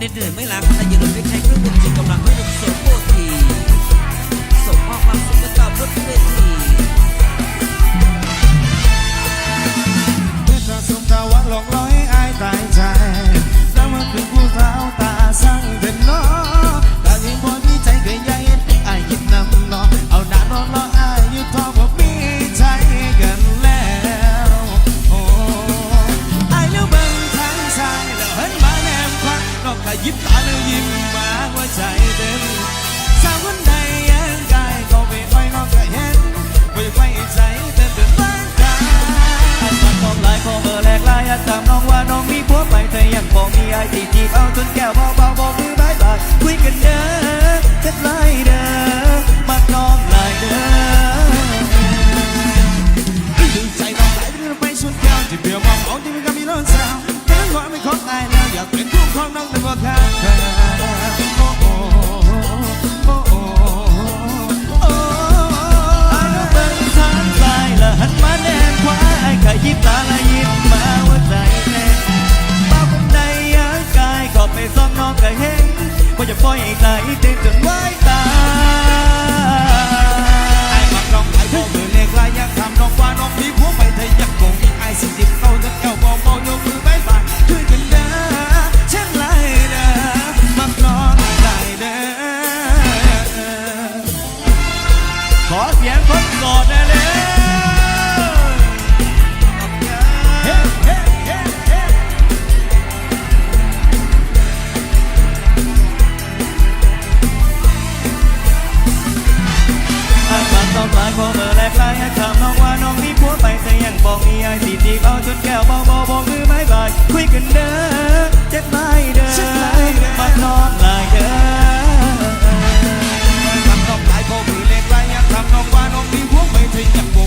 เหน็ดเหนื่อยไม่ล้าถ้ายืนด้วยใช้เครื่องดนตรีกำลังให้ดนเสริมโปร ยิ้มตาแล้วยิ้มมาหัวใจเต้นสาวคนใดยังกายก็ไปไว้น้องก็เห็นบ่อยไว้ใจเต้นเดินบ้านกายอันมันต้องหลายขอเบอร์แหลกลายอาจถามน้องว่าน้องมีผัวไปแต่ยังบอกมีไอ้ที่ คู่ของน้องแต่ว่าข้างกันโอ้โอ้โอ้โอ้โอ้ไอ้น้องเบิ่งทางซ้ายและหันมาแนมขวาไอ้ก็ยิ้มตาและยิบมาหัวใจแน่บ้าคนใดยังกายก็ไปซ้อมน้องก็เห็นว่าจะปล่อยให้ใจเต้นจนไหว ขอเสียงคนโสดได้เลยต้องหายพอเมื่อแรกไล่ให้ถามน้องว่าน้องมีผัวไปแต่ยังบอกมีไอ้สีที่เอาจนแก้วเบา señas